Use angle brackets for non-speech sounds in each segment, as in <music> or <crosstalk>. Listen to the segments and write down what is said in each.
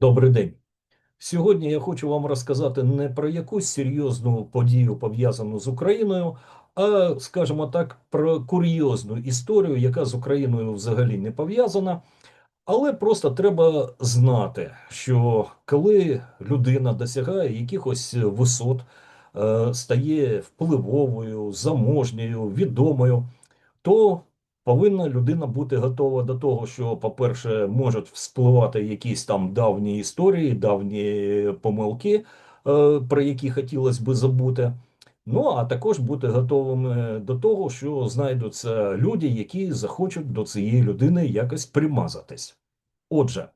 Добрий день. Сьогодні я хочу вам розказати не про якусь серйозну подію пов'язану з Україною, а, скажімо так, про курйозну історію, яка з Україною взагалі не пов'язана. Але просто треба знати, що коли людина досягає якихось висот, е, стає впливовою, заможньою, відомою то повинна людина бути готова до того, що, по-перше, можуть вспливати якісь там давні історії, давні помилки, е, про які хотілося би забути. Ну, а також бути готовими до того, що знайдуться люди, які захочуть до цієї людини якось примазатись. Отже,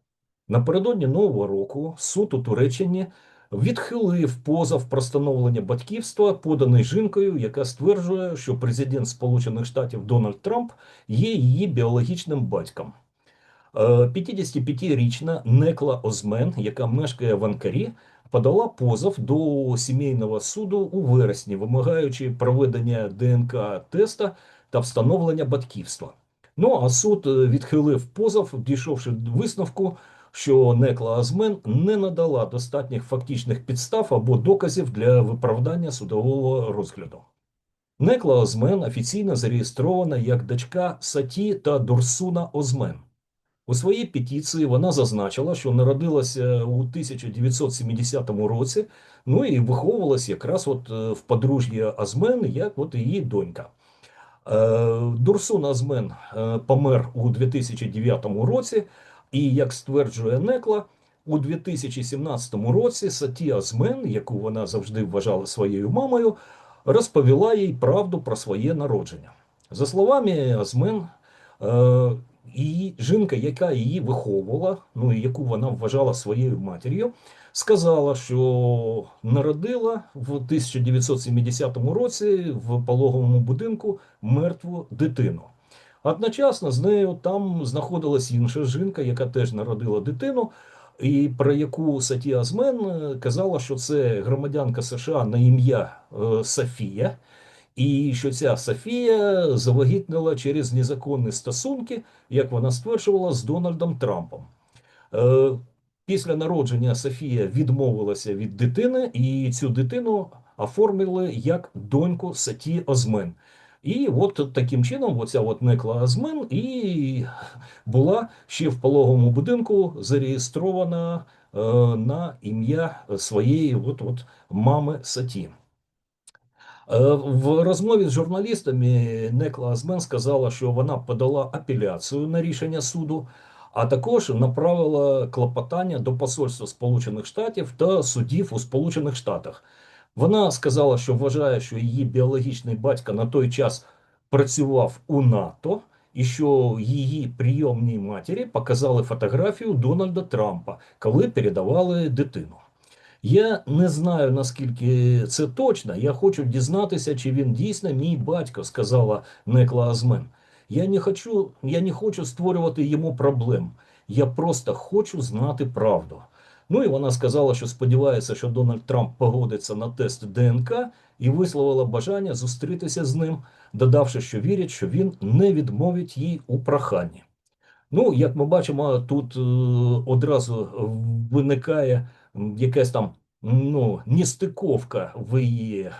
напередодні Нового року суд у Туреччині відхилив позов про встановлення батьківства, поданий жінкою, яка стверджує, що президент Сполучених Штатів Дональд Трамп є її біологічним батьком. 55-річна е, Некла Озмен, яка мешкає в Анкарі, подала позов до сімейного суду у вересні, вимагаючи проведення ДНК теста та встановлення батьківства. Ну а суд відхилив позов, дійшовши висновку, що Некла Азмен не надала достатніх фактичних підстав або доказів для виправдання судового розгляду. Некла Озмен офіційно зареєстрована як дочка Саті та Дурсуна Озмен. У своїй петиції вона зазначила, що народилася у 1970 році, ну і виховувалася якраз от е, в подружжя Азмен, як от її донька. Е, Дурсун Азмен е, помер у 2009 році, і як стверджує Некла, у 2017 році Саті Азмен, яку вона завжди вважала своєю мамою, розповіла їй правду про своє народження. За словами Азмен, е, її жінка, яка її виховувала, ну і яку вона вважала своєю матір'ю, сказала, що народила в 1970 році в пологовому будинку мертву дитину. Одночасно з нею там знаходилась інша жінка, яка теж народила дитину, і про яку Саті Азмен е, казала, що це громадянка США на ім'я е, Софія, і що ця Софія завагітнила через незаконні стосунки, як вона стверджувала, з Дональдом Трампом. Е, після народження Софія відмовилася від дитини, і цю дитину оформили як доньку Саті Озмен. І от таким чином, оця от Некла Азмен і була ще в пологовому будинку зареєстрована е, на ім'я своєї от, от мами Саті. Е, в розмові з журналістами Некла Азмен сказала, що вона подала апеляцію на рішення суду, а також направила клопотання до посольства Сполучених Штатів та судів у Сполучених Штатах. Вона сказала, що вважає, що її біологічний батько на той час працював у НАТО, і що її прийомній матері показали фотографію Дональда Трампа, коли передавали дитину. Я не знаю наскільки це точно. Я хочу дізнатися, чи він дійсно мій батько, сказала Некла Азмен. Я не хочу, я не хочу створювати йому проблем. Я просто хочу знати правду. Ну і вона сказала, що сподівається, що Дональд Трамп погодиться на тест ДНК і висловила бажання зустрітися з ним, додавши, що вірять, що він не відмовить їй у проханні. Ну, як ми бачимо, тут е, одразу виникає якась там ну, нестиковка в її е,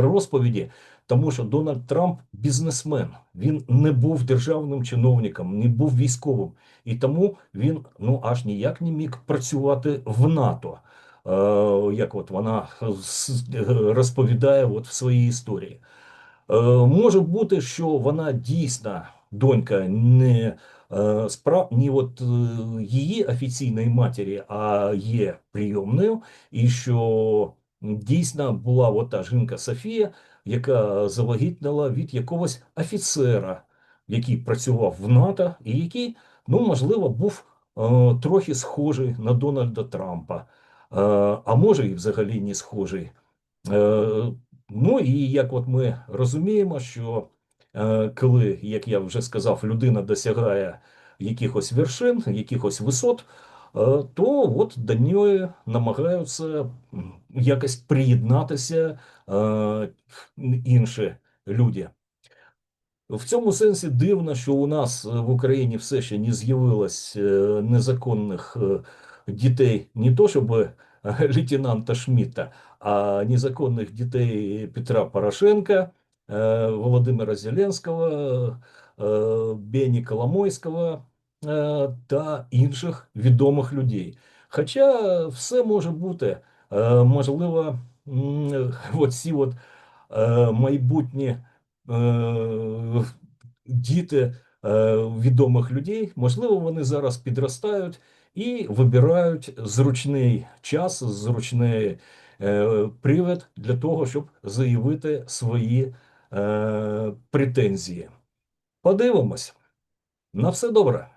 розповіді, тому що Дональд Трамп бізнесмен, він не був державним чиновником, не був військовим, і тому він ну аж ніяк не міг працювати в НАТО. Е, як от вона розповідає от в своїй історії. Е, може бути, що вона дійсна донька не Е, справ ні от її офіційної матері, а є прийомною, і що дійсно була от та жінка Софія, яка завагітнила від якогось офіцера, який працював в НАТО, і який, ну можливо, був е, трохи схожий на Дональда Трампа, е, а може і взагалі не схожий. Е, ну і як от ми розуміємо, що коли, як я вже сказав, людина досягає якихось вершин, якихось висот, то от до нього намагаються якось приєднатися е, інші люди. В цьому сенсі дивно, що у нас в Україні все ще не з'явилось незаконних дітей не то щоб е, лейтенанта Шмідта, а незаконних дітей Петра Порошенка, е, Володимира Зеленського, е, Бені Коломойського е, та інших відомих людей. Хоча все може бути, Е, можливо, <laughs> оці от е, майбутні е, діти відомих людей, можливо, вони зараз підростають і вибирають зручний час, зручний привід для того, щоб заявити свої претензії. Подивимось. На все добре.